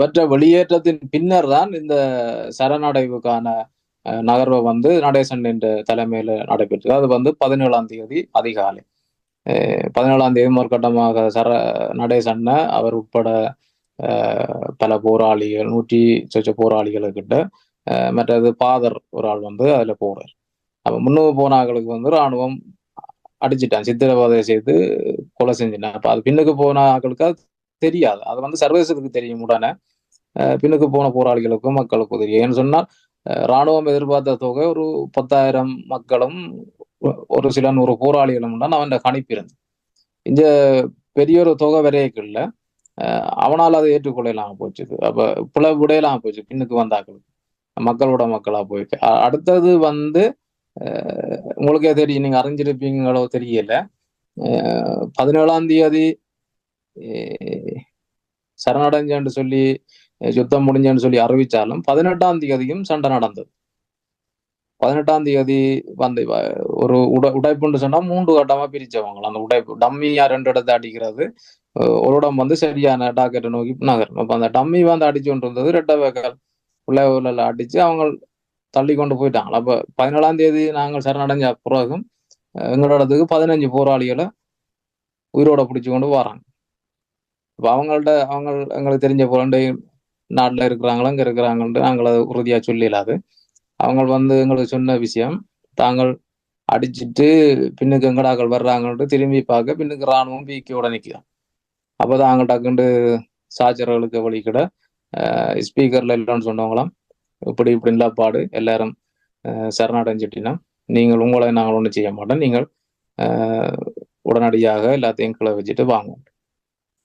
அவற்றை வெளியேற்றத்தின் பின்னர் தான் இந்த சரணடைவுக்கான நகர்வை வந்து நடேசன் என்ற தலைமையில நடைபெற்றது. அது வந்து பதினேழாம் தேதி அதிகாலை. பதினேழாம் தேதி முற்கட்டமாக சர நடேசன்ன அவர் உட்பட பல போராளிகள் நூற்றி சொச்ச போராளிகளுக்கிட்ட மற்றது பாதர் ஒரு ஆள் வந்து அதுல போறார். அப்ப முன்னுக்கு போனாக்களுக்கு வந்து ராணுவம் அடிச்சிட்டான் சித்திரவதை செய்து கொலை செஞ்சிட்டான் அப்ப அது பின்னுக்கு போன ஆக்களுக்கு அது தெரியாது. அது வந்து சர்வதேசத்துக்கு தெரியும் உடனே. பின்னுக்கு போன போராளிகளுக்கும் மக்களுக்கு உதவி. ஏன்னு சொன்னால் இராணுவம் ராணுவம் எதிர்பார்த்த தொகை ஒரு பத்தாயிரம் மக்களும் ஒரு சில நூறு போராளிகளும் தான் அவன் கணிப்பிருந்து இந்த பெரிய ஒரு தொகை வரையக்குள்ள அவனால் அதை ஏற்றுக்கொள்ளலாம் போச்சு. அப்ப பிளவுடையலாம் போச்சு பின்னுக்கு வந்தாக்களுக்கு மக்களோட மக்களா போயிட்டு அடுத்தது வந்து உங்களுக்கே தெரியும் நீங்க அறிஞ்சிருப்பீங்களோ தெரியல. அஹ் பதினேழாம் தேதி சரணடைஞ்சு சரணடைஞ்சேன்னு சொல்லி யுத்தம் முடிஞ்சேன்னு சொல்லி அறிவிச்சாலும் பதினெட்டாம் தேதியும் சண்டை நடந்தது. பதினெட்டாம் தேதி வந்து ஒரு உடை உடைப்புன்னு சொன்னா மூன்று கட்டமா பிரிச்சவங்க. அந்த உடைப்பு டம்மியா ரெண்டு இடத்தை அடிக்கிறது? ஒரு இடம் வந்து சரியான டாக்கெட்டை நோக்கி நகரும். அப்ப அந்த டம்மி வந்து அடிச்சு கொண்டு இருந்தது ரெட்டை வேக்கால் உள்ள உள்ள அடிச்சு அவங்க தள்ளி கொண்டு போயிட்டாங்க. அப்ப பதினேழாம் தேதி நாங்கள் சரணடைஞ்ச பிறகும் அஹ் எங்களோட இடத்துக்கு பதினஞ்சு போராளிகளை உயிரோட பிடிச்சு கொண்டு வராங்க. அப்ப அவங்கள்ட்ட அவங்க எங்களுக்கு தெரிஞ்ச புரண்டை நாட்டில் இருக்கிறாங்களோ இங்கே இருக்கிறாங்கன்ட்டு நாங்கள் அதை உறுதியாக சொல்லிடாது அவங்க வந்து எங்களுக்கு சொன்ன விஷயம் தாங்கள் அடிச்சிட்டு பின்னுக்கு எங்கடாக்கள் வர்றாங்கன்ட்டு திரும்பி பார்க்க பின்னுக்கு ராணுவம் பீக்கியோட நிற்கிறான் அப்போ தாங்க டக்குண்டு சாச்சர்களுக்கு வழிகிட ஸ்பீக்கரில் இல்லைன்னு சொன்னவங்களாம் இப்படி இப்படி பாடு எல்லாரும் சரணடைஞ்சிட்டினா நீங்கள் உங்களை நாங்கள் ஒன்றும் செய்ய மாட்டோம். நீங்கள் உடனடியாக எல்லாத்தையும் கிளை வச்சுட்டு வாங்குவோம்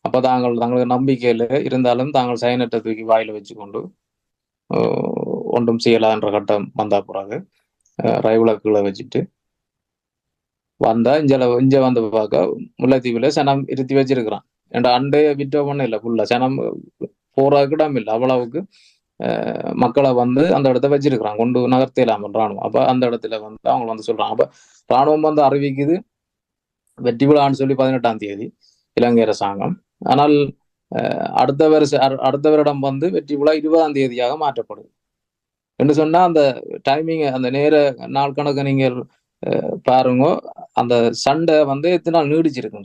அப்போ தாங்கள் தங்களுக்கு நம்பிக்கையில் இருந்தாலும் தாங்கள் சைனட்டை தூக்கி வாயில வச்சுக்கொண்டு ஒன்றும் செய்யலான்ற கட்டம் வந்தா பிறகு ரைவுல வச்சுட்டு வந்தா இஞ்சல இஞ்ச வந்து பார்க்க முல்லைத்தீவுல சனம் இருத்தி வச்சிருக்கிறான். என்ற அண்டைய விட்டோ பண்ண இல்லை ஃபுல்லா சனம் போறதுக்கு இடம் இல்லை. அவ்வளவுக்கு மக்களை வந்து அந்த இடத்த வச்சிருக்கிறான். கொண்டு நகர்த்தலாம் ராணுவம். அப்ப அந்த இடத்துல வந்து அவங்க வந்து சொல்றாங்க. அப்ப ராணுவம் வந்து அறிவிக்குது. வெற்றி விழான்னு சொல்லி பதினெட்டாம் தேதி இலங்கை அரசாங்கம். ஆனால் அஹ், அடுத்த வருஷ அடுத்த வருடம் வந்து வெற்றி விழா இருபதாம் தேதியாக மாற்றப்படுது என்று சொன்னா அந்த டைமிங் அந்த நேர நாள் கணக்கு நீங்கள் பாருங்க அந்த சண்டை வந்து எத்தனை நாள் நீடிச்சிருக்கு